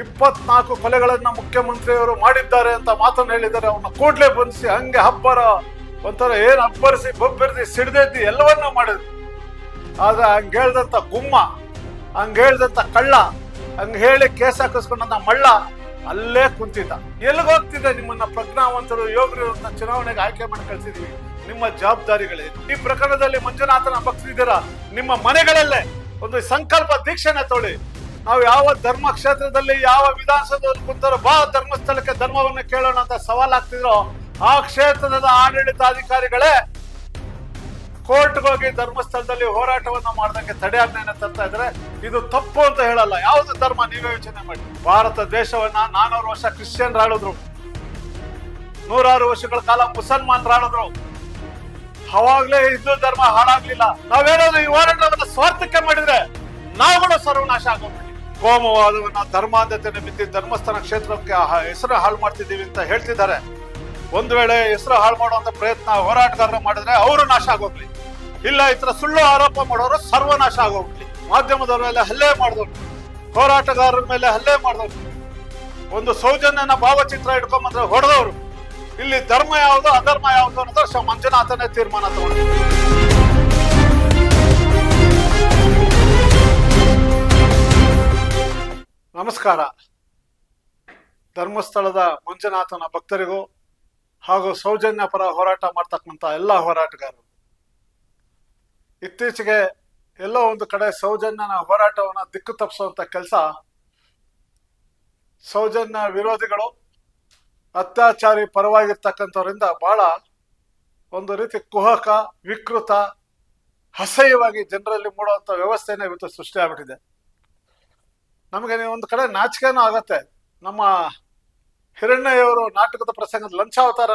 ಇಪ್ಪತ್ನಾಲ್ಕು ಕೊಲೆಗಳನ್ನ ಮುಖ್ಯಮಂತ್ರಿಯವರು ಮಾಡಿದ್ದಾರೆ ಅಂತ ಮಾತನ್ನು ಹೇಳಿದ್ದಾರೆ. ಅವನ್ನ ಕೂಡ್ಲೆ ಬಂಧಿಸಿ ಹಂಗೆ ಹಬ್ಬರ ಒಂಥರ ಏನ್ ಅಬ್ಬರಿಸಿ ಬೊಬ್ಬರಿಸಿ ಸಿಡ್ದೈತಿ ಎಲ್ಲವನ್ನೂ ಮಾಡಿದ್ರು. ಆದ್ರೆ ಹಂಗೆ ಹೇಳ್ದಂತ ಗುಮ್ಮ, ಹಂಗೆ ಹೇಳ್ದಂತ ಕಳ್ಳ, ಹಂಗೆ ಹೇಳಿ ಕೇಸ್ ಹಾಕಿಸ್ಕೊಂಡಂತ ಮಳ್ಳ ಅಲ್ಲೇ ಕುಂತಿದ್ದ. ಎಲ್ಲಿಗೆ ಹೋಗ್ತಿದ್ದೆ ನಿಮ್ಮನ್ನ ಪ್ರಜ್ಞಾವಂತರು, ಯೋಗರು ಚುನಾವಣೆಗೆ ಆಯ್ಕೆ ಮಾಡಿ ಕಳ್ಸಿದೀವಿ? ನಿಮ್ಮ ಜವಾಬ್ದಾರಿಗಳೇ ಈ ಪ್ರಕರಣದಲ್ಲಿ ಮಂಜುನಾಥನ ಭಕ್ತಿದ್ದೀರಾ ನಿಮ್ಮ ಮನೆಗಳಲ್ಲೇ ಒಂದು ಸಂಕಲ್ಪ ದೀಕ್ಷೆನ ತೊಳಿ. ನಾವು ಯಾವ ಧರ್ಮ ಕ್ಷೇತ್ರದಲ್ಲಿ ಯಾವ ವಿಧಾನಸೌಧದಲ್ಲಿ ಕುಂತಾರೋ ಬಾ, ಧರ್ಮಸ್ಥಳಕ್ಕೆ ಧರ್ಮವನ್ನು ಕೇಳೋಣ ಅಂತ ಸವಾಲಾಗ್ತಿದ್ರೋ ಆ ಕ್ಷೇತ್ರದ ಆಡಳಿತಾಧಿಕಾರಿಗಳೇ ಕೋರ್ಟ್ಗೆ ಹೋಗಿ ಧರ್ಮಸ್ಥಳದಲ್ಲಿ ಹೋರಾಟವನ್ನು ಮಾಡ್ದಂಗೆ ಆಜ್ಞೆಯನ್ನು ತರ್ತಾ ಇದ್ರೆ ಇದು ತಪ್ಪು ಅಂತ ಹೇಳಲ್ಲ. ಯಾವ್ದು ಧರ್ಮ? ನೀವೇ ಯೋಚನೆ ಮಾಡಿ. ಭಾರತ ದೇಶವನ್ನ ನಾನೂರು ವರ್ಷ ಕ್ರಿಶ್ಚಿಯನ್ ಆಳಿದ್ರು. ನೂರಾರು ವರ್ಷಗಳ ಕಾಲ ಮುಸಲ್ಮಾನರಾಳಿದ್ರು ಅವಾಗ್ಲೇ ಹಿಂದೂ ಧರ್ಮ ಹಾಳಾಗ್ಲಿಲ್ಲ. ನಾವೇನಾದ್ರೂ ಈ ಹೋರಾಟವನ್ನು ಸ್ವಾರ್ಥಕ್ಕೆ ಮಾಡಿದ್ರೆ ನಾವುಗಳು ಸರ್ವನಾಶ ಆಗೋಗ್ಬಿಡಿ ಕೋಮವಾದವನ್ನ ಧರ್ಮಾಂಧತೆಯನ್ನು ಬಿತ್ತಿ ಧರ್ಮಸ್ಥಾನ ಕ್ಷೇತ್ರಕ್ಕೆ ಹೆಸರು ಹಾಳು ಮಾಡ್ತಿದ್ದೀವಿ ಅಂತ ಹೇಳ್ತಿದ್ದಾರೆ. ಒಂದು ವೇಳೆ ಹೆಸರು ಹಾಳು ಮಾಡುವಂತ ಪ್ರಯತ್ನ ಹೋರಾಟಗಾರರು ಮಾಡಿದ್ರೆ ಅವರು ನಾಶ ಆಗೋಗ್ಲಿ. ಇಲ್ಲ ಈ ಸುಳ್ಳು ಆರೋಪ ಮಾಡೋರು ಸರ್ವನಾಶ ಆಗೋಗ್ಲಿ. ಮಾಧ್ಯಮದವ್ರ ಮೇಲೆ ಹಲ್ಲೆ ಮಾಡಿದವ್ರು, ಹೋರಾಟಗಾರರ ಮೇಲೆ ಹಲ್ಲೆ ಮಾಡಿದವ್ರು, ಒಂದು ಸೌಜನ್ಯನ ಭಾವಚಿತ್ರ ಹಿಡ್ಕೊಂಬಂದ್ರೆ ಹೊಡೆದವರು. ಇಲ್ಲಿ ಧರ್ಮ ಯಾವುದು, ಅಧರ್ಮ ಯಾವುದು ಅಂತ ಶ- ಮಂಜುನಾಥನೇ ತೀರ್ಮಾನ ತಗೊಂಡು ನಮಸ್ಕಾರ. ಧರ್ಮಸ್ಥಳದ ಮಂಜುನಾಥನ ಭಕ್ತರಿಗೂ ಹಾಗೂ ಸೌಜನ್ಯ ಪರ ಹೋರಾಟ ಮಾಡ್ತಕ್ಕಂಥ ಎಲ್ಲ ಹೋರಾಟಗಾರರು. ಇತ್ತೀಚೆಗೆ ಎಲ್ಲೋ ಒಂದು ಕಡೆ ಸೌಜನ್ಯನ ಹೋರಾಟವನ್ನು ದಿಕ್ಕು ತಪ್ಪಿಸುವಂತ ಕೆಲಸ ಸೌಜನ್ಯ ವಿರೋಧಿಗಳು, ಅತ್ಯಾಚಾರಿ ಪರವಾಗಿರ್ತಕ್ಕಂಥವರಿಂದ ಬಹಳ ಒಂದು ರೀತಿ ಕುಹಕ, ವಿಕೃತ, ಅಸಹ್ಯವಾಗಿ ಜನರಲ್ಲಿ ಮೂಡುವಂಥ ವ್ಯವಸ್ಥೆಯನ್ನು ಇವತ್ತು ಸೃಷ್ಟಿ ಆಗ್ಬಿಟ್ಟಿದೆ. ನಮಗೆ ಒಂದು ಕಡೆ ನಾಚಿಕೆನೂ ಆಗತ್ತೆ. ನಮ್ಮ ಹಿರಣ್ಯವರು ನಾಟಕದ ಪ್ರಸಂಗದ ಲಂಚಾವತಾರ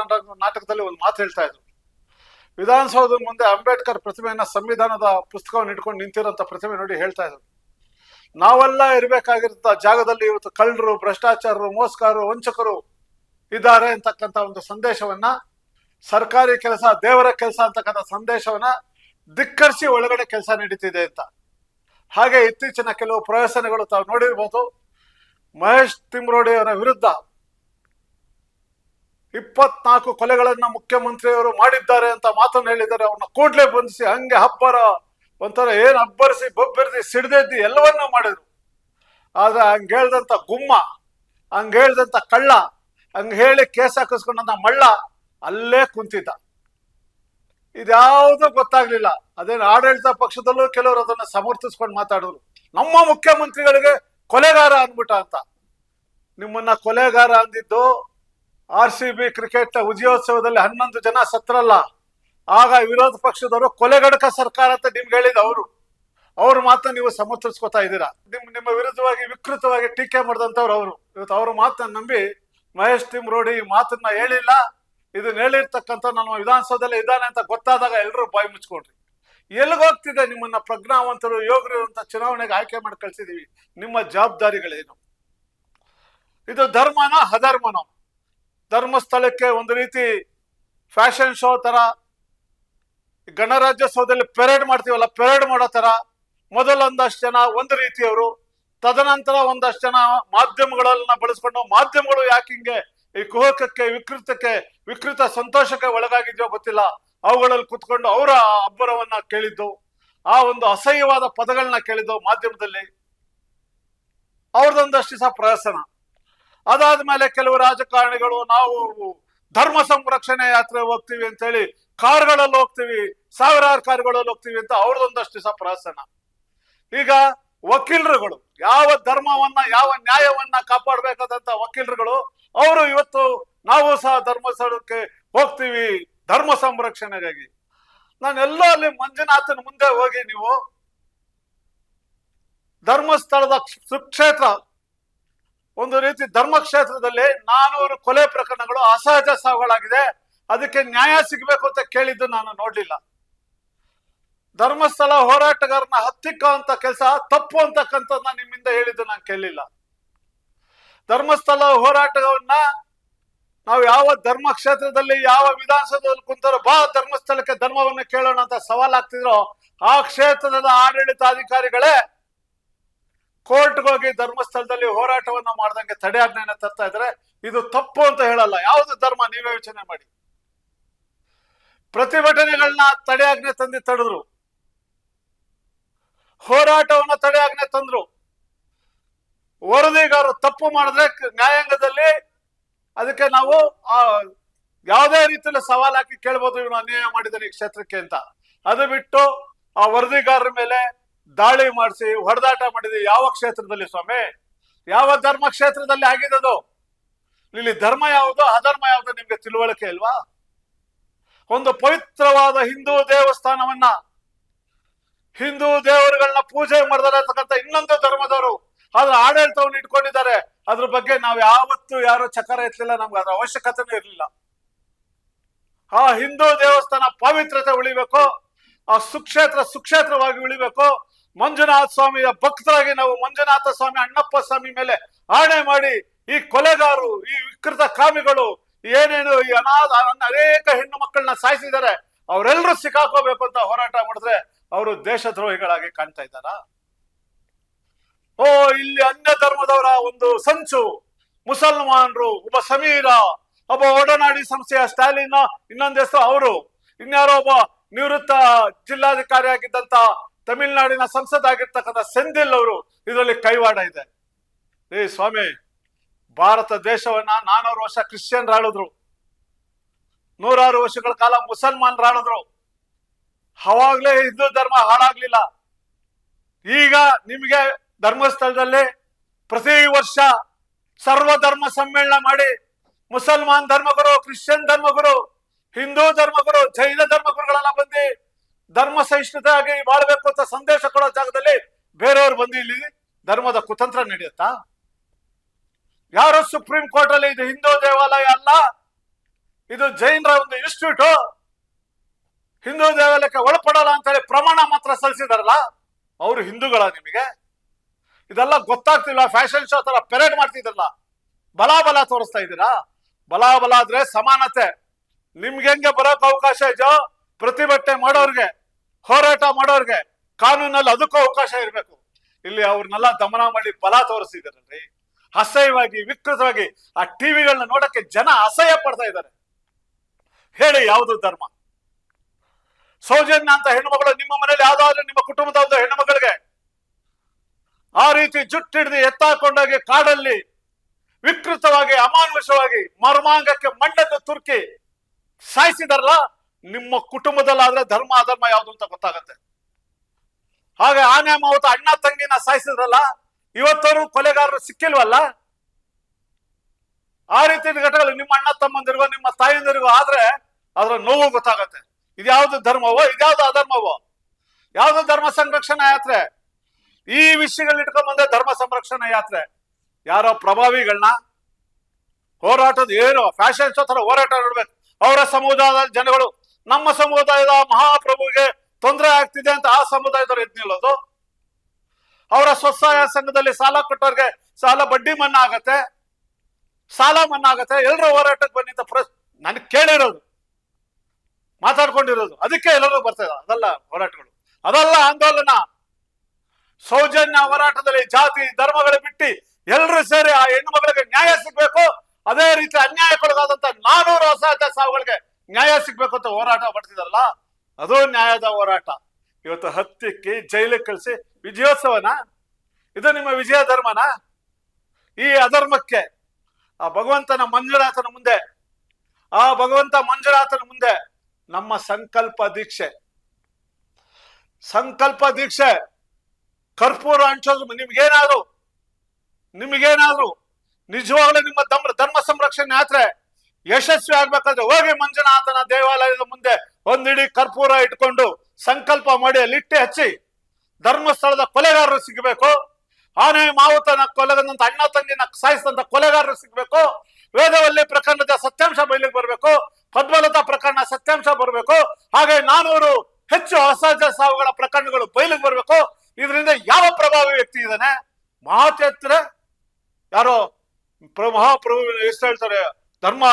ನಾಟಕದಲ್ಲಿ ಒಂದು ಮಾತು ಹೇಳ್ತಾ ಇದ್ರು. ವಿಧಾನಸೌಧದ ಮುಂದೆ ಅಂಬೇಡ್ಕರ್ ಪ್ರತಿಮೆಯನ್ನ ಸಂವಿಧಾನದ ಪುಸ್ತಕವನ್ನು ಇಟ್ಕೊಂಡು ನಿಂತಿರೋಂಥ ಪ್ರತಿಮೆ ನೋಡಿ ಹೇಳ್ತಾ ಇದ್ರು. ನಾವೆಲ್ಲ ಇರಬೇಕಾಗಿರುವಂತ ಜಾಗದಲ್ಲಿ ಇವತ್ತು ಕಳ್ಳರು, ಭ್ರಷ್ಟಾಚಾರರು, ಮೋಸಗಾರರು, ವಂಚಕರು ಇದ್ದಾರೆ ಅಂತಕ್ಕಂಥ ಒಂದು ಸಂದೇಶವನ್ನ, ಸರ್ಕಾರಿ ಕೆಲಸ, ದೇವರ ಕೆಲಸ ಅಂತಕ್ಕಂಥ ಸಂದೇಶವನ್ನ ಧಿಕ್ಕರಿಸಿ ಒಳಗಡೆ ಕೆಲಸ ನಡೀತಿದೆ ಅಂತ. ಹಾಗೆ ಇತ್ತೀಚಿನ ಕೆಲವು ಪ್ರಹಸನಗಳು ತಾವು ನೋಡಿರ್ಬೋದು. ಮಹೇಶ್ ತಿಮ್ರೋಡಿಯವರ ವಿರುದ್ಧ ಇಪ್ಪತ್ನಾಲ್ಕು ಕೊಲೆಗಳನ್ನ ಮುಖ್ಯಮಂತ್ರಿಯವರು ಮಾಡಿದ್ದಾರೆ ಅಂತ ಮಾತನ್ನು ಹೇಳಿದ್ದಾರೆ. ಅವ್ರನ್ನ ಕೂಡ್ಲೆ ಬಂಧಿಸಿ, ಹಂಗೆ ಹಬ್ಬರ ಒಂಥರ ಏನ್ ಅಬ್ಬರಿಸಿ, ಬೊಬ್ಬರಿಸಿ, ಸಿಡ್ದೆದ್ದಿ ಎಲ್ಲವನ್ನೂ ಮಾಡಿದ್ರು. ಆದ್ರೆ ಹಂಗೆ ಹೇಳ್ದಂತ ಗುಮ್ಮ, ಹಂಗೆ ಹೇಳ್ದಂತ ಕಳ್ಳ, ಹಂಗೆ ಹೇಳಿ ಕೇಸ್ ಹಾಕಿಸ್ಕೊಂಡಂತ ಮಳ್ಳ ಅಲ್ಲೇ ಕುಂತಿದ್ದ. ಇದ್ಯಾವುದೂ ಗೊತ್ತಾಗ್ಲಿಲ್ಲ. ಅದೇನು ಆಡಳಿತ ಪಕ್ಷದಲ್ಲೂ ಕೆಲವರು ಅದನ್ನ ಸಮರ್ಥಿಸ್ಕೊಂಡು ಮಾತಾಡಿದ್ರು ನಮ್ಮ ಮುಖ್ಯಮಂತ್ರಿಗಳಿಗೆ ಕೊಲೆಗಾರ ಅಂದ್ಬಿಟ್ಟ ಅಂತ. ನಿಮ್ಮನ್ನ ಕೊಲೆಗಾರ ಅಂದಿದ್ದು ಆರ್ ಸಿ ಬಿ ಕ್ರಿಕೆಟ್ ವಿಜಯೋತ್ಸವದಲ್ಲಿ ಹನ್ನೊಂದು ಜನ ಸತ್ರಲ್ಲ. ಆಗ ವಿರೋಧ ಪಕ್ಷದವರು ಕೊಲೆಗಡಕ ಸರ್ಕಾರ ಅಂತ ನಿಮ್ಗೆ ಹೇಳಿದ ಅವರು. ಅವ್ರ ಮಾತನ್ನ ನೀವು ಸಮರ್ಥಿಸ್ಕೊತಾ ಇದ್ದೀರಾ? ನಿಮ್, ನಿಮ್ಮ ವಿರುದ್ಧವಾಗಿ ವಿಕೃತವಾಗಿ ಟೀಕೆ ಮಾಡಿದಂತವ್ರು ಅವರು. ಇವತ್ತು ಅವ್ರ ಮಾತನ್ನ ನಂಬಿ ಮಹೇಶ್ ತಿಮ್ರೋಡಿ ಈ ಮಾತನ್ನ ಹೇಳಿಲ್ಲ. ಇದನ್ನ ಹೇಳಿರ್ತಕ್ಕಂಥ ನಮ್ಮ ವಿಧಾನಸೌಧದಲ್ಲಿ ಇದ್ದಾನೆ ಅಂತ ಗೊತ್ತಾದಾಗ ಎಲ್ಲರೂ ಬಾಯಿ ಮುಚ್ಕೊಂಡ್ರಿ. ಎಲ್ಲಿಗೋಗ್ತಿದೆ ನಿಮ್ಮನ್ನ ಪ್ರಜ್ಞಾವಂತರು, ಯೋಗರು ಅಂತ ಚುನಾವಣೆಗೆ ಆಯ್ಕೆ ಮಾಡಿ ಕಳ್ಸಿದೀವಿ. ನಿಮ್ಮ ಜವಾಬ್ದಾರಿಗಳೇನು? ಇದು ಧರ್ಮನ ಅಧರ್ಮನೋ? ಧರ್ಮಸ್ಥಳಕ್ಕೆ ಒಂದು ರೀತಿ ಫ್ಯಾಷನ್ ಶೋ ತರ, ಗಣರಾಜ್ಯೋತ್ಸವದಲ್ಲಿ ಪೆರೇಡ್ ಮಾಡ್ತೀವಲ್ಲ, ಪೆರೇಡ್ ಮಾಡೋ ತರ, ಮೊದಲೊಂದಷ್ಟು ಜನ ಒಂದು ರೀತಿಯವರು, ತದನಂತರ ಒಂದಷ್ಟು ಜನ ಮಾಧ್ಯಮಗಳನ್ನ ಬಳಸ್ಕೊಂಡು ಮಾಧ್ಯಮಗಳು ಯಾಕೆ ಹಿಂಗೆ ಈ ಕುಹಕಕ್ಕೆ, ವಿಕೃತಕ್ಕೆ, ವಿಕೃತ ಸಂತೋಷಕ್ಕೆ ಒಳಗಾಗಿದ್ಯೋ ಗೊತ್ತಿಲ್ಲ. ಅವುಗಳಲ್ಲಿ ಕುತ್ಕೊಂಡು ಅವರ ಅಬ್ಬರವನ್ನ ಕೇಳಿದ್ದು, ಆ ಒಂದು ಅಸಹ್ಯವಾದ ಪದಗಳನ್ನ ಕೇಳಿದ್ದು ಮಾಧ್ಯಮದಲ್ಲಿ. ಅವ್ರದೊಂದಷ್ಟು ಸಹ ಪ್ರಹಸನ. ಅದಾದ್ಮೇಲೆ ಕೆಲವು ರಾಜಕಾರಣಿಗಳು, ನಾವು ಧರ್ಮ ಸಂರಕ್ಷಣೆ ಯಾತ್ರೆ ಹೋಗ್ತೀವಿ ಅಂತ ಹೇಳಿ ಕಾರ್ಗಳಲ್ಲಿ ಹೋಗ್ತೀವಿ, ಸಾವಿರಾರು ಕಾರ್ಗಳಲ್ಲಿ ಹೋಗ್ತೀವಿ ಅಂತ ಅವ್ರದೊಂದಷ್ಟು ಸಹ ಪ್ರಹಸನ. ಈಗ ವಕೀಲರುಗಳು ಯಾವ ಧರ್ಮವನ್ನ, ಯಾವ ನ್ಯಾಯವನ್ನ ಕಾಪಾಡಬೇಕಾದಂತ ವಕೀಲರುಗಳು, ಅವರು ಇವತ್ತು ನಾವು ಸಹ ಧರ್ಮಸ್ಥಳಕ್ಕೆ ಹೋಗ್ತೀವಿ, ಧರ್ಮ ಸಂರಕ್ಷಣೆಗಾಗಿ. ನಾನೆಲ್ಲೋ ಅಲ್ಲಿ ಮಂಜುನಾಥನ ಮುಂದೆ ಹೋಗಿ ನೀವು ಧರ್ಮಸ್ಥಳದ ಸುಕ್ಷೇತ್ರ, ಒಂದು ರೀತಿ ಧರ್ಮಕ್ಷೇತ್ರದಲ್ಲಿ ನಾನೂರು ಕೊಲೆ ಪ್ರಕರಣಗಳು ಅಸಹಜ ಸಾವುಗಳಾಗಿದೆ, ಅದಕ್ಕೆ ನ್ಯಾಯ ಸಿಗಬೇಕು ಅಂತ ಕೇಳಿದ್ದು ನಾನು ನೋಡ್ಲಿಲ್ಲ. ಧರ್ಮಸ್ಥಳ ಹೋರಾಟಗಾರನ ಹತ್ತಿಕ್ಕ ಅಂತ ಕೆಲಸ, ತಪ್ಪು ಅಂತಕ್ಕಂಥದ್ದನ್ನ ನಿಮ್ಮಿಂದ ಹೇಳಿದ್ದು ನಾನು ಕೇಳಿಲ್ಲ. ಧರ್ಮಸ್ಥಳ ಹೋರಾಟವನ್ನ ನಾವು ಯಾವ ಧರ್ಮ ಕ್ಷೇತ್ರದಲ್ಲಿ, ಯಾವ ವಿಧಾನಸೌಧದಲ್ಲಿ ಕುಂತಾರೋ ಬಾ ಧರ್ಮಸ್ಥಳಕ್ಕೆ ಧರ್ಮವನ್ನು ಕೇಳೋಣ ಅಂತ ಸವಾಲ್ ಆಗ್ತಿದ್ರು ಆ ಕ್ಷೇತ್ರದ ಆಡಳಿತಾಧಿಕಾರಿಗಳೇ ಕೋರ್ಟ್ಗೆ ಹೋಗಿ ಧರ್ಮಸ್ಥಳದಲ್ಲಿ ಹೋರಾಟವನ್ನ ಮಾಡ್ದಂಗೆ ತಡೆಯಾಜ್ಞೆಯನ್ನು ತರ್ತಾ ಇದ್ರೆ ಇದು ತಪ್ಪು ಅಂತ ಹೇಳಲ್ಲ. ಯಾವುದು ಧರ್ಮ? ನೀವೇ ಯೋಚನೆ ಮಾಡಿ. ಪ್ರತಿಭಟನೆಗಳನ್ನ ತಡೆಯಾಜ್ಞೆ ತಂದು ತಡೆದ್ರು. ಹೋರಾಟವನ್ನ ತಡೆಯಾಜ್ಞೆ ತಂದ್ರು. ವರದಿಗಾರರು ತಪ್ಪು ಮಾಡಿದ್ರೆ ನ್ಯಾಯಾಂಗದಲ್ಲಿ ಅದಕ್ಕೆ ನಾವು ಆ ಯಾವುದೇ ರೀತಿಯಲ್ಲಿ ಸವಾಲ್ ಹಾಕಿ ಕೇಳ್ಬೋದು, ಇವನು ಅನ್ಯಾಯ ಮಾಡಿದ್ದಾನೆ ಈ ಕ್ಷೇತ್ರಕ್ಕೆ ಅಂತ. ಅದು ಬಿಟ್ಟು ಆ ವರದಿಗಾರರ ಮೇಲೆ ದಾಳಿ ಮಾಡಿಸಿ, ಹೊಡೆದಾಟ ಮಾಡಿದೆ. ಯಾವ ಕ್ಷೇತ್ರದಲ್ಲಿ ಸ್ವಾಮಿ? ಯಾವ ಧರ್ಮ ಕ್ಷೇತ್ರದಲ್ಲಿ ಆಗಿದದು ಇಲ್ಲಿ ಧರ್ಮ ಯಾವುದು, ಅಧರ್ಮ ಯಾವುದು ನಿಮ್ಗೆ ತಿಳುವಳಿಕೆ ಅಲ್ವಾ ಒಂದು ಪವಿತ್ರವಾದ ಹಿಂದೂ ದೇವಸ್ಥಾನವನ್ನ ಹಿಂದೂ ದೇವರುಗಳನ್ನ ಪೂಜೆ ಮಾಡದಿರತಕ್ಕಂಥ ಇನ್ನೊಂದು ಧರ್ಮದವರು. ಅದ್ರ ಆಡಳಿತವನ್ನು ಇಟ್ಕೊಂಡಿದ್ದಾರೆ. ಅದ್ರ ಬಗ್ಗೆ ನಾವು ಯಾವತ್ತೂ ಯಾರು ಚಕರ ಎತ್ತಲಿಲ್ಲ, ನಮ್ಗೆ ಅದ್ರ ಅವಶ್ಯಕತೆನೂ ಇರಲಿಲ್ಲ. ಆ ಹಿಂದೂ ದೇವಸ್ಥಾನ ಪವಿತ್ರತೆ ಉಳಿಬೇಕು, ಆ ಸುಕ್ಷೇತ್ರ ಸುಕ್ಷೇತ್ರವಾಗಿ ಉಳಿಬೇಕು. ಮಂಜುನಾಥ ಸ್ವಾಮಿಯ ಭಕ್ತರಾಗಿ ನಾವು ಮಂಜುನಾಥ ಸ್ವಾಮಿ, ಅಣ್ಣಪ್ಪ ಸ್ವಾಮಿ ಮೇಲೆ ಆಣೆ ಮಾಡಿ ಈ ಕೊಲೆಗಾರು ಈ ವಿಕೃತ ಕಾಮಿಗಳು ಏನೇನು ಈ ಅನಾಥ, ಅನೇಕ ಹೆಣ್ಣು ಮಕ್ಕಳನ್ನ ಸಾಯಿಸಿದ್ದಾರೆ. ಅವರೆಲ್ಲರೂ ಸಿಕ್ಕಾಕೋಬೇಕು ಅಂತ ಹೋರಾಟ ಮಾಡಿದ್ರೆ ಅವರು ದೇಶದ್ರೋಹಿಗಳಾಗಿ ಕಾಣ್ತಾ ಇದ್ದಾರ? ಓ, ಇಲ್ಲಿ ಅನ್ಯ ಧರ್ಮದವರ ಒಂದು ಸಂಚು. ಮುಸಲ್ಮಾನರು, ಒಬ್ಬ ಸಮೀರ, ಒಬ್ಬ ಒಡನಾಡಿ ಸಂಸ್ಥೆಯ ಸ್ಟಾಲಿನ್ ಇನ್ನೊಂದು ಹೆಸರು ಅವರು. ಇನ್ಯಾರೋ ಒಬ್ಬ ನಿವೃತ್ತ ಜಿಲ್ಲಾಧಿಕಾರಿ ಆಗಿದ್ದಂತ ತಮಿಳುನಾಡಿನ ಸಂಸದ ಆಗಿರ್ತಕ್ಕಂಥ ಸೆಂದಿಲ್ ಅವರು ಇದರಲ್ಲಿ ಕೈವಾಡ ಇದೆ. ಏ, ಸ್ವಾಮಿ, ಭಾರತ ದೇಶವನ್ನ ನಾನೂರು ವರ್ಷ ಕ್ರಿಶ್ಚಿಯನ್ ಆಳಿದ್ರು ನೂರಾರು ವರ್ಷಗಳ ಕಾಲ ಮುಸಲ್ಮಾನ್ ಆಳಿದ್ರು ಅವಾಗ್ಲೇ ಹಿಂದೂ ಧರ್ಮ ಹಾಳಾಗ್ಲಿಲ್ಲ. ಈಗ ನಿಮಗೆ ಧರ್ಮಸ್ಥಳದಲ್ಲಿ ಪ್ರತಿ ವರ್ಷ ಸರ್ವಧರ್ಮ ಸಮ್ಮೇಳನ ಮಾಡಿ ಮುಸಲ್ಮಾನ್ ಧರ್ಮಗುರು, ಕ್ರಿಶ್ಚಿಯನ್ ಧರ್ಮಗುರು, ಹಿಂದೂ ಧರ್ಮಗುರು, ಜೈನ ಧರ್ಮಗುರುಗಳೆಲ್ಲ ಬಂದು ಧರ್ಮ ಸಹಿಷ್ಣುತೆಯಾಗಿ ಬಾಳ್ಬೇಕು ಅಂತ ಸಂದೇಶ ಕೊಡೋ ಜಾಗದಲ್ಲಿ ಬೇರೆಯವರು ಬಂದು ಇಲ್ಲಿ ಧರ್ಮದ ಕುತಂತ್ರ ನಡೆಯುತ್ತಾ? ಯಾರು ಸುಪ್ರೀಂ ಕೋರ್ಟ್ ಅಲ್ಲಿ ಇದು ಹಿಂದೂ ದೇವಾಲಯ ಅಲ್ಲ, ಇದು ಜೈನರ ಒಂದು ಇನ್ಸ್ಟಿಟ್ಯೂಟ್. ಹಿಂದೂ ದೇವಾಲಯಕ್ಕೆ ಒಳಪಡಲ್ಲ ಅಂತ ಹೇಳಿ ಪ್ರಮಾಣ ಮಾತ್ರ ಸಲ್ಲಿಸಿದಾರಲ್ಲ, ಅವರು ಹಿಂದೂಗಳ ನಿಮಗೆ? ಇದೆಲ್ಲ ಗೊತ್ತಾಗ್ತಿಲ್ಲ ಫ್ಯಾಷನ್ ಶೋ ತರ ಪೆರೇಡ್ ಮಾಡ್ತಿದ್ರಲ್ಲ, ಬಲಾಬಲ ಬಲ ತೋರಿಸ್ತಾ ಇದ್ದೀರಾ? ಬಲಾಬಲ ಬಲ ಆದ್ರೆ ಸಮಾನತೆ. ನಿಮ್ಗೆ ಹೆಂಗೆ ಬರೋಕ್ ಅವಕಾಶ ಇದೆಯೋ, ಪ್ರತಿಭಟನೆ ಮಾಡೋರ್ಗೆ, ಹೋರಾಟ ಮಾಡೋರ್ಗೆ, ಕಾನೂನಲ್ಲಿ ಅದಕ್ಕೂ ಅವಕಾಶ ಇರಬೇಕು. ಇಲ್ಲಿ ಅವ್ರನ್ನೆಲ್ಲ ದಮನ ಮಾಡಿ ಬಲ ತೋರಿಸಿದಾರಲ್ರಿ. ಅಸಹ್ಯವಾಗಿ, ವಿಕೃತವಾಗಿ ಆ ಟಿವಿಗಳನ್ನ ನೋಡಕ್ಕೆ ಜನ ಅಸಹ್ಯ ಪಡ್ತಾ ಇದ್ದಾರೆ. ಹೇಳಿ ಯಾವುದು ಧರ್ಮ? ಸೌಜನ್ಯ ಅಂತ ಹೆಣ್ಣುಮಗಳು ನಿಮ್ಮ ಮನೆಯಲ್ಲಿ ಯಾವ್ದಾದ್ರು ನಿಮ್ಮ ಕುಟುಂಬದ ಒಂದು ಹೆಣ್ಣುಮಗಳಿಗೆ. ಆ ರೀತಿ ಜುಟ್ಟಿಡಿದು ಎತ್ತಾಕೊಂಡೋಗಿ ಕಾಡಲ್ಲಿ ವಿಕೃತವಾಗಿ, ಅಮಾನುಷವಾಗಿ ಮರ್ಮಾಂಗಕ್ಕೆ ಮಣ್ಣನ್ನು ತುರ್ಕಿ ಸಾಯಿಸಿದಾರಲ್ಲ, ನಿಮ್ಮ ಕುಟುಂಬದಲ್ಲಾದ್ರೆ ಧರ್ಮ, ಅಧರ್ಮ ಯಾವುದು ಅಂತ ಗೊತ್ತಾಗತ್ತೆ. ಹಾಗೆ ಆನೆ ಮಾವತ ಅಣ್ಣ ತಂಗಿನ ಸಾಯಿಸಿದ್ರಲ್ಲ ಇವತ್ತರೂ ಕೊಲೆಗಾರರು ಸಿಕ್ಕಿಲ್ವಲ್ಲ? ಆ ರೀತಿ ಘಟಕಗಳು ನಿಮ್ಮ ಅಣ್ಣ ತಮ್ಮಂದಿರಿಗೋ, ನಿಮ್ಮ ತಾಯಂದಿರಿಗೋ ಆದ್ರೆ ಅದರ ನೋವು ಗೊತ್ತಾಗತ್ತೆ. ಇದ್ಯಾವ್ದು ಧರ್ಮವೋ, ಇದ್ಯಾವ್ದು ಅಧರ್ಮವೋ? ಯಾವ್ದು ಧರ್ಮ ಸಂರಕ್ಷಣಾ ಯಾತ್ರೆ? ಈ ವಿಷಯಗಳನ್ನ ಇಟ್ಕೊಂಡ್ ಧರ್ಮ ಸಂರಕ್ಷಣಾ ಯಾತ್ರೆ. ಯಾರೋ ಪ್ರಭಾವಿಗಳನ್ನ ಹೋರಾಟದ ಏನು ಫ್ಯಾಷನ್ ಶೋ ತರ ಹೋರಾಟ ನೋಡ್ಬೇಕು. ಅವರ ಸಮುದಾಯದ ಜನಗಳು, ನಮ್ಮ ಸಮುದಾಯದ ಮಹಾಪ್ರಭುವಿಗೆ ತೊಂದರೆ ಆಗ್ತಿದೆ ಅಂತ ಆ ಸಮುದಾಯದವರು ಎದ್ ನಿಲ್ಲೋದು. ಅವರ ಸ್ವಸಹಾಯ ಸಂಘದಲ್ಲಿ ಸಾಲ ಕೊಟ್ಟವ್ರಿಗೆ ಸಾಲ ಬಡ್ಡಿ ಮನ್ನಾ ಆಗತ್ತೆ ಸಾಲ ಮನ್ನಾ ಆಗತ್ತೆ ಎಲ್ಲರೂ ಹೋರಾಟಕ್ಕೆ ಬನ್ನಿ ಅಂತ ಪ್ರಸ್ ನನಗೆ ಕೇಳಿರೋದು. ಮಾತಾಡ್ಕೊಂಡಿರೋದು. ಅದಕ್ಕೆ ಎಲ್ಲರೂ ಬರ್ತಾ ಇದ್ದಾರೆ. ಅದಲ್ಲ ಹೋರಾಟಗಳು. ಅದಲ್ಲ ಆಂದೋಲನ. ಸೌಜನ್ಯ ಹೋರಾಟದಲ್ಲಿ ಜಾತಿ, ಧರ್ಮಗಳು ಬಿಟ್ಟು ಎಲ್ಲರೂ ಸೇರಿ ಆ ಹೆಣ್ಣು ಮಗಳಿಗೆ ನ್ಯಾಯ ಸಿಗ್ಬೇಕು. ಅದೇ ರೀತಿ ಅನ್ಯಾಯಕ್ಕೊಳಗಾದಂತ ನಾನೂರು ಅಸಹಜ ಸಾವುಗಳಿಗೆ ನ್ಯಾಯ ಸಿಗ್ಬೇಕು ಅಂತ ಹೋರಾಟ ಮಾಡ್ತಿದಾರಲ್ಲ ಅದು ನ್ಯಾಯದ ಹೋರಾಟ. ಇವತ್ತು ಹತ್ತಿಕ್ಕಿ ಜೈಲಿಗೆ ಕಳಿಸಿ ವಿಜಯೋತ್ಸವನ? ಇದು ನಿಮ್ಮ ವಿಜಯ ಧರ್ಮನ? ಈ ಅಧರ್ಮಕ್ಕೆ ಆ ಭಗವಂತನ ಮಂಜುನಾಥನ ಮುಂದೆ, ಆ ಭಗವಂತ ಮಂಜುನಾಥನ ಮುಂದೆ ನಮ್ಮ ಸಂಕಲ್ಪ ದೀಕ್ಷೆ. ಸಂಕಲ್ಪ ದೀಕ್ಷೆ. ಕರ್ಪೂರ ಹಂಚೋದು ನಿಮ್ಗೇನಾದ್ರು? ನಿಮ್ಗೇನಾದ್ರು? ನಿಜವಾಗ್ಲೂ ನಿಮ್ಮ ಧರ್ಮ ಧರ್ಮ ಸಂರಕ್ಷಣೆ ಯಾತ್ರೆ ಯಶಸ್ವಿ ಆಗ್ಬೇಕಾದ್ರೆ ಹೋಗಿ ಮಂಜುನಾಥನ ದೇವಾಲಯದ ಮುಂದೆ ಒಂದಿಡಿ ಕರ್ಪೂರ ಇಟ್ಕೊಂಡು ಸಂಕಲ್ಪ ಮಾಡಿ ಅಲ್ಲಿ ಇಟ್ಟೆ ಹಚ್ಚಿ. ಧರ್ಮಸ್ಥಳದ ಕೊಲೆಗಾರರು ಸಿಗಬೇಕು. ಆನೆ ಮಾವುತನ ಕೊಲೆಗದಂತ ಅಣ್ಣ, ತಂಗಿನ ಸಾಯಿಸಿದಂತ ಕೊಲೆಗಾರರು ಸಿಗಬೇಕು. ವೇದವಲ್ಲಿ ಪ್ರಕರಣದ ಸತ್ಯಾಂಶ ಬಯಲಿಗೆ ಬರಬೇಕು. ಪದ್ಮಲತಾ ಪ್ರಕರಣ ಸತ್ಯಾಂಶ ಬರಬೇಕು. ಹಾಗೆ ನಾನೂರು ಹೆಚ್ಚು ಅಸಹಜ ಸಾವುಗಳ ಪ್ರಕರಣಗಳು ಬಯಲಿಗೆ ಬರಬೇಕು. ಇದರಿಂದ ಯಾವ ಪ್ರಭಾವಿ ವ್ಯಕ್ತಿ ಇದ್ದಾನೆ? ಯಾರೋ ಪ್ರ- ಮಹಾಪ್ರಭು ಎಷ್ಟು ಹೇಳ್ತಾರೆ, ಧರ್ಮ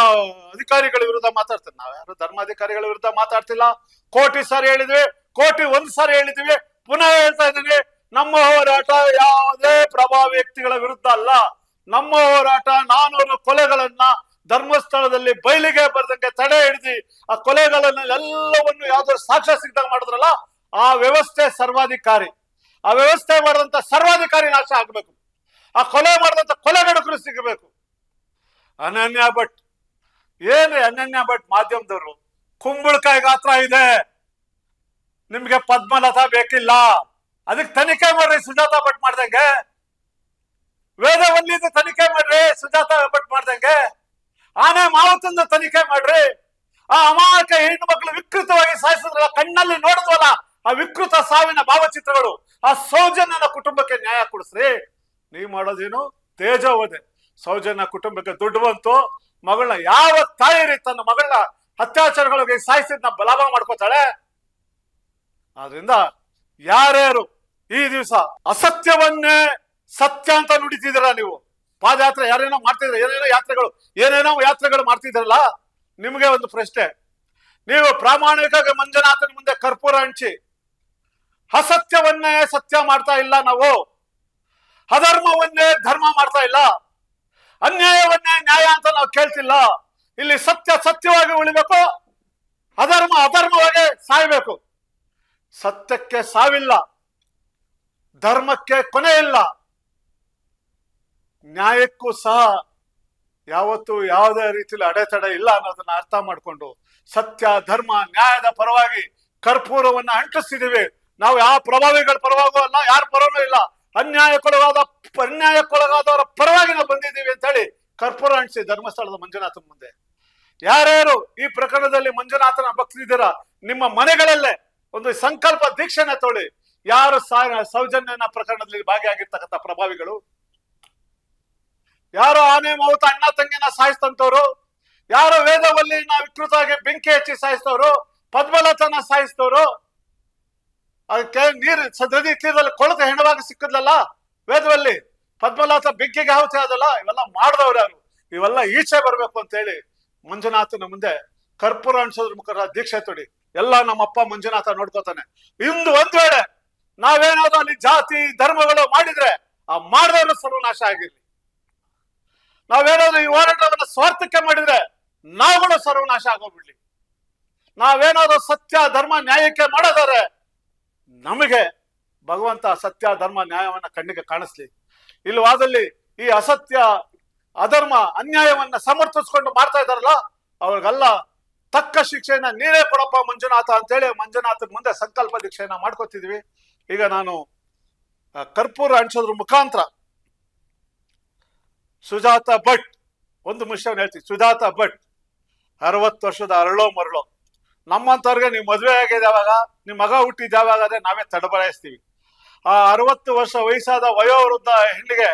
ಅಧಿಕಾರಿಗಳ ವಿರುದ್ಧ ಮಾತಾಡ್ತಾರೆ. ನಾವ್ ಯಾರು ಧರ್ಮಾಧಿಕಾರಿಗಳ ವಿರುದ್ಧ ಮಾತಾಡ್ತಿಲ್ಲ. ಕೋಟಿ ಸಾರಿ ಹೇಳಿದ್ವಿ, ಕೋಟಿ ಒಂದ್ ಸಾರಿ ಹೇಳಿದ್ವಿ, ಪುನಃ ಹೇಳ್ತಾ ಇದ್ದೀವಿ ನಮ್ಮ ಹೋರಾಟ ಯಾವುದೇ ಪ್ರಭಾವಿ ವ್ಯಕ್ತಿಗಳ ವಿರುದ್ಧ ಅಲ್ಲ. ನಮ್ಮ ಹೋರಾಟ ನಾನೂರು ಕೊಲೆಗಳನ್ನ ಧರ್ಮಸ್ಥಳದಲ್ಲಿ ಬಯಲಿಗೆ ಬರ್ದಂಗೆ ತಡೆ ಹಿಡಿದು ಆ ಕೊಲೆಗಳನ್ನ ಎಲ್ಲವನ್ನು ಯಾವ್ದಾದ್ರು ಸಾಕ್ಷ್ಯ ಸಿಗ್ದಾಗ ಮಾಡಿದ್ರಲ್ಲ, ಆ ವ್ಯವಸ್ಥೆ ಸರ್ವಾಧಿಕಾರಿ. ಆ ವ್ಯವಸ್ಥೆ ಮಾಡಿದಂತ ಸರ್ವಾಧಿಕಾರಿ ನಾಶ ಆಗ್ಬೇಕು. ಆ ಕೊಲೆ ಮಾಡಿದಂತ ಕೊಲೆಗಡಕರು ಸಿಗಬೇಕು. ಅನನ್ಯ ಭಟ್. ಏನ್ರಿ ಅನನ್ಯ ಭಟ್ ಮಾಧ್ಯಮದವರು? ಕುಂಬಳಕಾಯಿ ಗಾತ್ರ ಇದೆ. ನಿಮ್ಗೆ ಪದ್ಮಲತಾ ಬೇಕಿಲ್ಲ. ಅದಕ್ಕೆ ತನಿಖೆ ಮಾಡ್ರಿ ಸುಜಾತ ಭಟ್ ಮಾಡ್ದಂಗೆ. ವೇದವಲ್ಲಿ ತನಿಖೆ ಮಾಡ್ರಿ ಸುಜಾತ ಭಟ್ ಮಾಡ್ದಂಗೆ. ಆನೆ ಮಾವತಂದ ತನಿಖೆ ಮಾಡ್ರಿ. ಆ ಅಮಾಯಕ ಹೆಣ್ಣು ಮಕ್ಕಳು ವಿಕೃತವಾಗಿ ಸಾಯಿಸಿದ್ರಲ್ಲ, ಕಣ್ಣಲ್ಲಿ ನೋಡಿದ್ವಲ್ಲ, ಆ ವಿಕೃತ ಸಾವಿನ ಭಾವಚಿತ್ರಗಳು, ಆ ಸೌಜನ್ಯನ ಕುಟುಂಬಕ್ಕೆ ನ್ಯಾಯ ಕೊಡಿಸ್ರಿ. ನೀವ್ ಮಾಡೋದೇನು? ತೇಜವದೆ ಸೌಜನ್ಯ ಕುಟುಂಬಕ್ಕೆ ದುಡ್ಡು ಬಂತು, ಮಗಳನ್ನ ಯಾವ ತಾಯಿ ರೀ ತನ್ನ ಮಗಳನ್ನ ಅತ್ಯಾಚಾರಗಳಿಗೆ ಸಾಯಿಸಿದ್ನ ಬಲಾಭ ಮಾಡ್ಕೋತಾಳೆ? ಆದ್ರಿಂದ ಯಾರ್ಯಾರು ಈ ದಿವಸ ಅಸತ್ಯವನ್ನೇ ಸತ್ಯ ಅಂತ ನುಡಿತಿದ್ದೀರಾ ನೀವು? ಪಾದಯಾತ್ರೆ ಯಾರೇನೋ ಮಾಡ್ತಿದ್ರೆ, ಏನೇನೋ ಯಾತ್ರೆಗಳು ಏನೇನೋ ಯಾತ್ರೆಗಳು ಮಾಡ್ತಿದ್ರಲ್ಲ? ನಿಮಗೆ ಒಂದು ಪ್ರಶ್ನೆ. ನೀವು ಪ್ರಾಮಾಣಿಕವಾಗಿ ಮಂಜುನಾಥನ ಮುಂದೆ ಕರ್ಪೂರ ಹಂಚಿ, ಅಸತ್ಯವನ್ನೇ ಸತ್ಯ ಮಾಡ್ತಾ ಇಲ್ಲ ನಾವು. ಅಧರ್ಮವನ್ನೇ ಧರ್ಮ ಮಾಡ್ತಾ ಇಲ್ಲ. ಅನ್ಯಾಯವನ್ನೇ ನ್ಯಾಯ ಅಂತ ನಾವು ಕೇಳ್ತಿಲ್ಲ. ಇಲ್ಲಿ ಸತ್ಯ ಸತ್ಯವಾಗಿ ಉಳಿಬೇಕು, ಅಧರ್ಮ ಅಧರ್ಮವಾಗಿ ಸಾಯ್ಬೇಕು. ಸತ್ಯಕ್ಕೆ ಸಾವಿಲ್ಲ, ಧರ್ಮಕ್ಕೆ ಕೊನೆ ಇಲ್ಲ. ನ್ಯಾಯಕ್ಕೂ ಸಹ ಯಾವತ್ತು ಯಾವುದೇ ರೀತಿಯಲ್ಲಿ ಅಡೆತಡೆ ಇಲ್ಲ ಅನ್ನೋದನ್ನ ಅರ್ಥ ಮಾಡಿಕೊಂಡು ಸತ್ಯ, ಧರ್ಮ, ನ್ಯಾಯದ ಪರವಾಗಿ ಕರ್ಪೂರವನ್ನ ಅಂಟಿಸ್ತಿದೀವಿ. ನಾವು ಯಾವ ಪ್ರಭಾವಿಗಳ ಪರವಾಗೂ ಅಲ್ಲ, ಯಾರ ಪರವೂ ಇಲ್ಲ. ಅನ್ಯಾಯಕ್ಕೊಳಗಾದ, ಅನ್ಯಾಯಕ್ಕೊಳಗಾದವರ ಪರವಾಗಿ ನಾವು ಬಂದಿದ್ದೀವಿ ಅಂತ ಹೇಳಿ ಕರ್ಪೂರ ಅಂಟಿಸಿ ಧರ್ಮಸ್ಥಳದ ಮಂಜುನಾಥನ ಮುಂದೆ. ಯಾರ್ಯಾರು ಈ ಪ್ರಕರಣದಲ್ಲಿ ಮಂಜುನಾಥನ ಭಕ್ತಿದ್ದೀರಾ ನಿಮ್ಮ ಮನೆಗಳಲ್ಲೇ ಒಂದು ಸಂಕಲ್ಪ ದೀಕ್ಷೆನ ತೊಳಿ. ಯಾರು ಸೌಜನ್ಯನ ಪ್ರಕರಣದಲ್ಲಿ ಭಾಗಿಯಾಗಿರ್ತಕ್ಕಂಥ ಪ್ರಭಾವಿಗಳು? ಯಾರು ಆನೆ ಮಾವುತ ಅಣ್ಣ ತಂಗಿನ ಸಾಯಿಸ್ತಂತವ್ರು, ಯಾರು ವೇದವಲ್ಲಿನ ವಿಕೃತವಾಗಿ ಬೆಂಕಿ ಹಚ್ಚಿ ಸಾಯಿಸ್ತವ್ರು, ಪದ್ಮಲತನ ಸಾಯಿಸ್ತವ್ರು ಅದಕ್ಕೆ ನೀರು ನದಿ ತೀರದಲ್ಲಿ ಕೊಳತೆ ಹೆಣವಾಗಿ ಸಿಕ್ಕದ್ಲಲ್ಲ ವೇದವಲ್ಲಿ, ಪದ್ಮಲತ ಬೆಂಕಿಗೆ ಆಹುತಿ ಆದಲ್ಲ, ಇವೆಲ್ಲ ಮಾಡಿದವ್ರು ಯಾರು? ಇವೆಲ್ಲ ಈಚೆ ಬರಬೇಕು ಅಂತ ಹೇಳಿ ಮಂಜುನಾಥನ ಮುಂದೆ ಕರ್ಪೂರ ಅನ್ಸೋದ್ರ ಮುಖರ ದೀಕ್ಷೆ ತೊಡಿ. ಎಲ್ಲ ನಮ್ಮಪ್ಪ ಮಂಜುನಾಥ ನೋಡ್ಕೋತಾನೆ. ಇಂದು ಒಂದ್ ವೇಳೆ ನಾವೇನಾದ್ರೂ ಅಲ್ಲಿ ಜಾತಿ, ಧರ್ಮಗಳು ಮಾಡಿದ್ರೆ ಆ ಮಾಡಿದವರು ಸರ್ವನಾಶ ಆಗಿರ್ಲಿ. ನಾವೇನಾದ್ರೂ ಈ ಹೋರಾಟವನ್ನು ಸ್ವಾರ್ಥಕ್ಕೆ ಮಾಡಿದ್ರೆ ನಾವುಗಳು ಸರ್ವನಾಶ ಆಗೋಗ್ಬಿಡ್ಲಿ. ನಾವೇನಾದ್ರೂ ಸತ್ಯ, ಧರ್ಮ, ನ್ಯಾಯಕ್ಕೆ ಮಾಡೋದಾದ್ರೆ ನಮಗೆ ಭಗವಂತ ಸತ್ಯ, ಧರ್ಮ, ನ್ಯಾಯವನ್ನ ಕಣ್ಣಿಗೆ ಕಾಣಿಸ್ಲಿ. ಇಲ್ಲವಾದಲ್ಲಿ ಈ ಅಸತ್ಯ, ಅಧರ್ಮ, ಅನ್ಯಾಯವನ್ನ ಸಮರ್ಥಿಸ್ಕೊಂಡು ಮಾಡ್ತಾ ಇದಾರಲ್ಲ ಅವ್ರಿಗೆಲ್ಲ ತಕ್ಕ ಶಿಕ್ಷೆಯನ್ನ ನೀನೇ ಕೊಡಪ್ಪ ಮಂಜುನಾಥ ಅಂತೇಳಿ ಮಂಜುನಾಥನ ಮುಂದೆ ಸಂಕಲ್ಪ ದೀಕ್ಷೆಯನ್ನ ಮಾಡ್ಕೋತಿದ್ವಿ. ಈಗ ನಾನು ಕರ್ಪೂರ ಅಂಟಿಸೋದ್ರ ಮುಖಾಂತರ ಸುಜಾತ ಭಟ್, ಒಂದು ಮಿಷನ್ ಹೇಳ್ತೀವಿ ಸುಜಾತ ಭಟ್, ಅರವತ್ತು ವರ್ಷದ ಅರಳೋ ಮರಳೋ. ನಮ್ಮಂಥವ್ರಿಗೆ ನೀವು ಮದುವೆ ಆಗಿದೆ ಯಾವಾಗ ನಿಮ್ಮ ಮಗ ಹುಟ್ಟಿದ ಯಾವಾಗ ಅದೇ ನಾವೇ ತಡಬರಾಯಿಸ್ತೀವಿ ಆ ಅರವತ್ತು ವರ್ಷ ವಯಸ್ಸಾದ ವಯೋವೃದ್ಧ ಹೆಣ್ಣಿಗೆ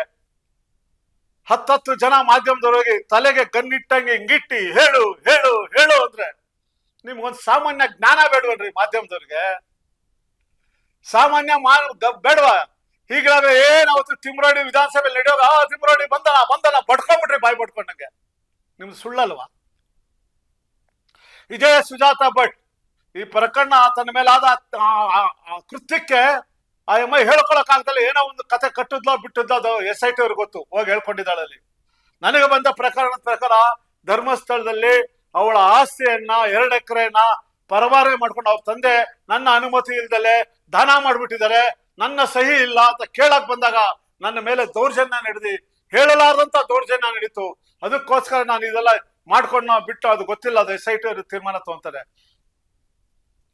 ಹತ್ತತ್ತು ಜನ ಮಾಧ್ಯಮದವರಿಗೆ ತಲೆಗೆ ಕಣ್ಣಿಟ್ಟಂಗೆ ಹಿಂಗಿಟ್ಟಿ, ಹೇಳು ಹೇಳು ಹೇಳು ಅಂದ್ರೆ ನಿಮ್ಗೊಂದು ಸಾಮಾನ್ಯ ಜ್ಞಾನ ಬೇಡವನ್ರಿ ಮಾಧ್ಯಮದವ್ರಿಗೆ. ಸಾಮಾನ್ಯ ಮಾ ಬೇಡವಾ? ಹೀಗಾದ್ರೆ ಏನ್ ಅವತ್ತು ತಿಮ್ರೋಡಿ ವಿಧಾನಸಭೆಯಲ್ಲಿ ನಡೆಯೋಗ ಆ ತಿಮ್ರೋಡಿ ಬಂದನ ಬಂದನ ಬಡ್ಕೊಂಡ್ಬಿಟ್ರಿ ಬಾಯ್ ಬಡ್ಕೊಂಡಂಗೆ ನಿಮ್ದು ಸುಳ್ಳಲ್ವಾ? ಇದೇ ಸುಜಾತ ಭಟ್, ಈ ಪ್ರಕರಣ ತನ್ನ ಮೇಲಾದ ಕೃತ್ಯಕ್ಕೆ ಆ ಎಮ್ಮ ಹೇಳ್ಕೊಳಕ್ ಆಗ್ದಲ್ಲ, ಏನೋ ಒಂದು ಕತೆ ಕಟ್ಟಿದ್ಲೋ ಬಿಟ್ಟಿದ್ಲೋ ಅದು ಎಸ್ ಐ ಟಿ ಅವ್ರಿಗೆ ಗೊತ್ತು, ಹೋಗಿ ಹೇಳ್ಕೊಂಡಿದ್ದಾಳಲ್ಲಿ ನನಗೆ ಬಂದ ಪ್ರಕರಣದ ಪ್ರಕಾರ ಧರ್ಮಸ್ಥಳದಲ್ಲಿ ಅವಳ ಆಸ್ತಿಯನ್ನ ಎರಡು ಎಕರೆನ ಪರವಾರೆ ಮಾಡ್ಕೊಂಡು, ಅವ್ರ ತಂದೆ ನನ್ನ ಅನುಮತಿ ಇಲ್ದಲೆ ದಾನ ಮಾಡ್ಬಿಟ್ಟಿದ್ದಾರೆ. ನನ್ನ ಸಹಿ ಇಲ್ಲ ಅಂತ ಕೇಳಕ್ ಬಂದಾಗ ನನ್ನ ಮೇಲೆ ದೌರ್ಜನ್ಯ ನಡೆದಿ, ಹೇಳಲಾರದಂತ ದೌರ್ಜನ್ಯ ನಡೀತು. ಅದಕ್ಕೋಸ್ಕರ ನಾನು ಇದೆಲ್ಲ ಮಾಡ್ಕೊಂಡು ನಾವು ಬಿಟ್ಟು ಅದು ಗೊತ್ತಿಲ್ಲ, ಅದು ಎಸ್ ಐ ಟಿ ತೀರ್ಮಾನ ತಗೊಂತಾರೆ.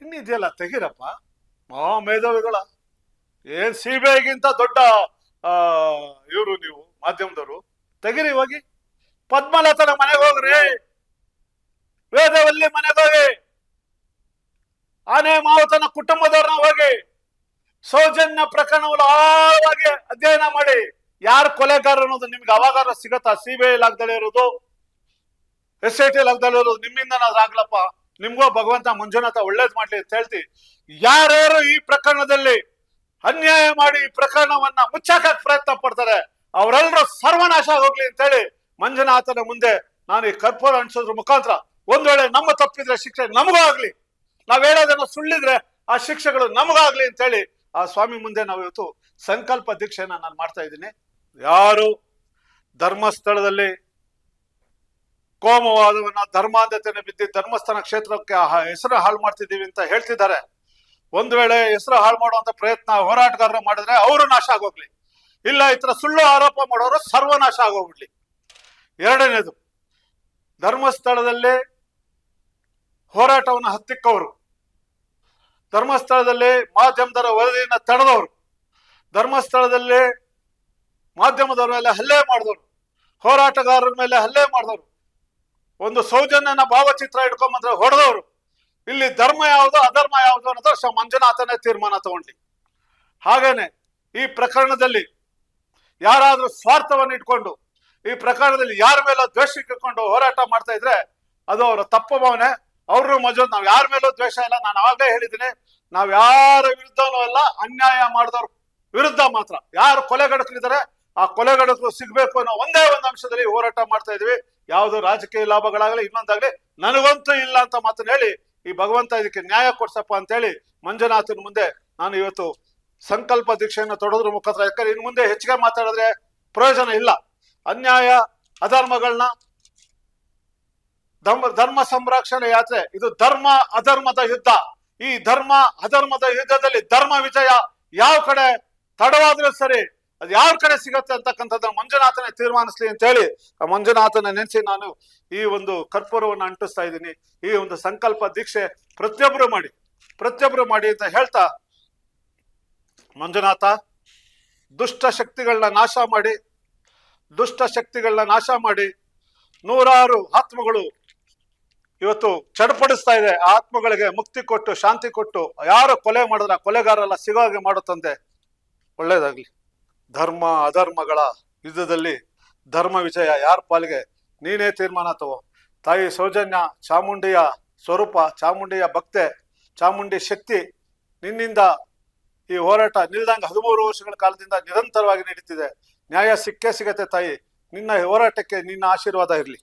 ಇನ್ನಿದೆಯಲ್ಲ, ತೆಗೀರಪ್ಪ. ಮಾ ಮೇಧಾವಿಗಳ. ಏನ್ ಸಿ ಬಿ ಐಗಿಂತ ದೊಡ್ಡ ಇವರು ನೀವು, ಮಾಧ್ಯಮದವರು. ತೆಗೀರಿ ಹೋಗಿ. ಪದ್ಮಲತನ ಮನೆಗೆ ಹೋಗ್ರಿ. ವೇದವಲ್ಲಿ ಮನೆಗೆ ಆನೆ ಮಾವತನ ಕುಟುಂಬದವ್ರನ್ನ ಹೋಗಿ. ಸೌಜನ್ಯ ಪ್ರಕರಣಗಳು ಆಳವಾಗಿ ಅಧ್ಯಯನ ಮಾಡಿ ಯಾರು ಕೊಲೆಗಾರ ಅನ್ನೋದು ನಿಮ್ಗೆ ಅವಾಗಾರ ಸಿಗತ್ತಾ? ಸಿ ಬಿ ಐ ಲಾಗ್ದಲ್ಲಿ ಇರೋದು ಎಸ್ ಐ ಟಿ ಲಾಗ್ದಲ್ಲಿ ಇರೋದು, ನಿಮ್ಮಿಂದ ಆಗ್ಲಪ್ಪ. ನಿಮ್ಗೂ ಭಗವಂತ ಮಂಜುನಾಥ ಒಳ್ಳೇದ್ ಮಾಡ್ಲಿ ಅಂತ ಹೇಳ್ತಿ. ಯಾರ್ಯಾರು ಈ ಪ್ರಕರಣದಲ್ಲಿ ಅನ್ಯಾಯ ಮಾಡಿ ಈ ಪ್ರಕರಣವನ್ನ ಮುಚ್ಚಾಕಕ್ ಪ್ರಯತ್ನ ಪಡ್ತಾರೆ ಅವರೆಲ್ಲರೂ ಸರ್ವನಾಶ ಹೋಗ್ಲಿ ಅಂತೇಳಿ ಮಂಜುನಾಥನ ಮುಂದೆ ನಾನು ಈ ಕರ್ಪೂರ ಅನ್ಸೋದ್ರ ಮುಖಾಂತರ ಒಂದ್ ವೇಳೆ ನಮ್ಮ ತಪ್ಪಿದ್ರೆ ಶಿಕ್ಷೆ ನಮಗೂ ಆಗ್ಲಿ. ನಾವ್ ಹೇಳೋದನ್ನ ಸುಳ್ಳಿದ್ರೆ ಆ ಶಿಕ್ಷೆಗಳು ನಮಗಾಗ್ಲಿ ಅಂತೇಳಿ ಆ ಸ್ವಾಮಿ ಮುಂದೆ ನಾವು ಇವತ್ತು ಸಂಕಲ್ಪ ದೀಕ್ಷೆಯನ್ನು ನಾನು ಮಾಡ್ತಾ ಇದ್ದೀನಿ. ಯಾರು ಧರ್ಮಸ್ಥಳದಲ್ಲಿ ಕೋಮವಾದವನ್ನ ಧರ್ಮಾಂಧತೆಯನ್ನು ಬಿದ್ದು ಧರ್ಮಸ್ಥಾನ ಕ್ಷೇತ್ರಕ್ಕೆ ಹೆಸರು ಹಾಳು ಮಾಡ್ತಿದ್ದೀವಿ ಅಂತ ಹೇಳ್ತಿದ್ದಾರೆ. ಒಂದು ವೇಳೆ ಹೆಸರು ಹಾಳು ಮಾಡುವಂತ ಪ್ರಯತ್ನ ಹೋರಾಟಗಾರರು ಮಾಡಿದ್ರೆ ಅವರು ನಾಶ ಆಗೋಗ್ಲಿ. ಇಲ್ಲ ಈ ತರ ಸುಳ್ಳು ಆರೋಪ ಮಾಡೋರು ಸರ್ವನಾಶ ಆಗೋಗ್ಬಿಡ್ಲಿ. ಎರಡನೇದು, ಧರ್ಮಸ್ಥಳದಲ್ಲಿ ಹೋರಾಟವನ್ನು ಹತ್ತಿಕ್ಕವರು. ಧರ್ಮಸ್ಥಳದಲ್ಲಿ ಮಾಧ್ಯಮದವರ ವರದಿಯನ್ನ ತಡೆದವರು. ಧರ್ಮಸ್ಥಳದಲ್ಲಿ ಮಾಧ್ಯಮದವರ ಮೇಲೆ ಹಲ್ಲೆ ಮಾಡಿದವರು. ಹೋರಾಟಗಾರರ ಮೇಲೆ ಹಲ್ಲೆ ಮಾಡಿದವರು. ಒಂದು ಸೌಜನ್ಯನ ಭಾವಚಿತ್ರ ಇಟ್ಕೊಂಬಂದ್ರೆ ಹೊಡೆದವರು. ಇಲ್ಲಿ ಧರ್ಮ ಯಾವುದು, ಅಧರ್ಮ ಯಾವುದು ಅನ್ನೋದು ಶ ಮಂಜುನಾಥನೇ ತೀರ್ಮಾನ ತಗೊಂಡ್ಲಿ ಹಾಗೇನೆ ಈ ಪ್ರಕರಣದಲ್ಲಿ ಯಾರಾದರೂ ಸ್ವಾರ್ಥವನ್ನು ಇಟ್ಕೊಂಡು, ಈ ಪ್ರಕರಣದಲ್ಲಿ ಯಾರ ಮೇಲೆ ದ್ವೇಷ ಇಟ್ಕೊಂಡು ಹೋರಾಟ ಮಾಡ್ತಾ ಇದ್ರೆ ಅದು ಅವರ ತಪ್ಪು ಭಾವನೆ. ಅವ್ರ ಮಜು ನಾವ್ ಯಾರ ಮೇಲೂ ದ್ವೇಷ ಇಲ್ಲ. ನಾನು ಆಗ್ಲೇ ಹೇಳಿದ್ದೀನಿ, ನಾವ್ ಯಾರ ವಿರುದ್ಧನೂ ಅಲ್ಲ, ಅನ್ಯಾಯ ಮಾಡಿದವ್ರ ವಿರುದ್ಧ ಮಾತ್ರ. ಯಾರು ಕೊಲೆಗಡಕರಿದ್ದಾರೆ ಆ ಕೊಲೆಗಡಕರು ಸಿಗ್ಬೇಕು ಅನ್ನೋ ಒಂದೇ ಒಂದು ಅಂಶದಲ್ಲಿ ಹೋರಾಟ ಮಾಡ್ತಾ ಇದೀವಿ. ಯಾವುದು ರಾಜಕೀಯ ಲಾಭಗಳಾಗಲಿ, ಇನ್ನೊಂದಾಗ್ಲಿ, ನನಗಂತೂ ಇಲ್ಲ ಅಂತ ಮಾತನ್ನ ಹೇಳಿ, ಈ ಭಗವಂತ ಇದಕ್ಕೆ ನ್ಯಾಯ ಕೊಡ್ಸಪ್ಪ ಅಂತ ಹೇಳಿ ಮಂಜುನಾಥನ ಮುಂದೆ ನಾನು ಇವತ್ತು ಸಂಕಲ್ಪ ದೀಕ್ಷೆಯನ್ನು ತೊಡೋದ್ರ ಮುಖಾಂತರ, ಯಾಕಂದ್ರೆ ಇನ್ನು ಮುಂದೆ ಹೆಚ್ಚಿಗೆ ಮಾತಾಡಿದ್ರೆ ಪ್ರಯೋಜನ ಇಲ್ಲ. ಅನ್ಯಾಯ ಅಧರ್ಮಗಳನ್ನ ಧರ್ಮ ಧರ್ಮ ಸಂರಕ್ಷಣೆ ಯಾತ್ರೆ, ಇದು ಧರ್ಮ ಅಧರ್ಮದ ಯುದ್ಧ. ಈ ಧರ್ಮ ಅಧರ್ಮದ ಯುದ್ಧದಲ್ಲಿ ಧರ್ಮ ವಿಜಯ ಯಾವ ಕಡೆ ತಡವಾದ್ರೂ ಸರಿ, ಅದು ಯಾವ ಕಡೆ ಸಿಗತ್ತೆ ಅಂತಕ್ಕಂಥದ್ದು ಮಂಜುನಾಥನೇ ತೀರ್ಮಾನಿಸ್ಲಿ ಅಂತ ಹೇಳಿ ಆ ಮಂಜುನಾಥನ ನೆನೆಸಿ ನಾನು ಈ ಒಂದು ಕರ್ಪೂರವನ್ನು ಅಂಟಿಸ್ತಾ ಇದ್ದೀನಿ. ಈ ಒಂದು ಸಂಕಲ್ಪ ದೀಕ್ಷೆ ಪ್ರತಿಯೊಬ್ರು ಮಾಡಿ ಪ್ರತಿಯೊಬ್ರು ಮಾಡಿ ಅಂತ ಹೇಳ್ತಾ, ಮಂಜುನಾಥ, ದುಷ್ಟ ಶಕ್ತಿಗಳನ್ನ ನಾಶ ಮಾಡಿ, ದುಷ್ಟ ಶಕ್ತಿಗಳನ್ನ ನಾಶ ಮಾಡಿ, ನೂರಾರು ಆತ್ಮಗಳು ಇವತ್ತು ಚಡಪಡಿಸ್ತಾ ಇದೆ. ಆತ್ಮಗಳಿಗೆ ಮುಕ್ತಿ ಕೊಟ್ಟು, ಶಾಂತಿ ಕೊಟ್ಟು, ಯಾರು ಕೊಲೆ ಮಾಡಿದ್ರೆ ಕೊಲೆಗಾರಲ್ಲ ಸಿಗೋ ಹಾಗೆ ಮಾಡೋ ತಂದೆ ಒಳ್ಳೇದಾಗ್ಲಿ ಧರ್ಮ, ಅಧರ್ಮಗಳ ಯುದ್ಧದಲ್ಲಿ ಧರ್ಮ ವಿಜಯ ಯಾರ ಪಾಲಿಗೆ? ನೀನೇ ತೀರ್ಮಾನ ತಗೋ. ತಾಯಿ ಸೌಜನ್ಯ, ಚಾಮುಂಡಿಯ ಸ್ವರೂಪ, ಚಾಮುಂಡಿಯ ಭಕ್ತೆ, ಚಾಮುಂಡಿ ಶಕ್ತಿ ನಿನ್ನಿಂದ ಈ ಹೋರಾಟ ನಿಲ್ದಂಗ ಹದಿಮೂರು ವರ್ಷಗಳ ಕಾಲದಿಂದ ನಿರಂತರವಾಗಿ ನಡೀತಿದೆ. ನ್ಯಾಯ ಸಿಕ್ಕೇ ಸಿಗತ್ತೆ ತಾಯಿ. ನಿನ್ನ ಹೋರಾಟಕ್ಕೆ ನಿನ್ನ ಆಶೀರ್ವಾದ ಇರಲಿ.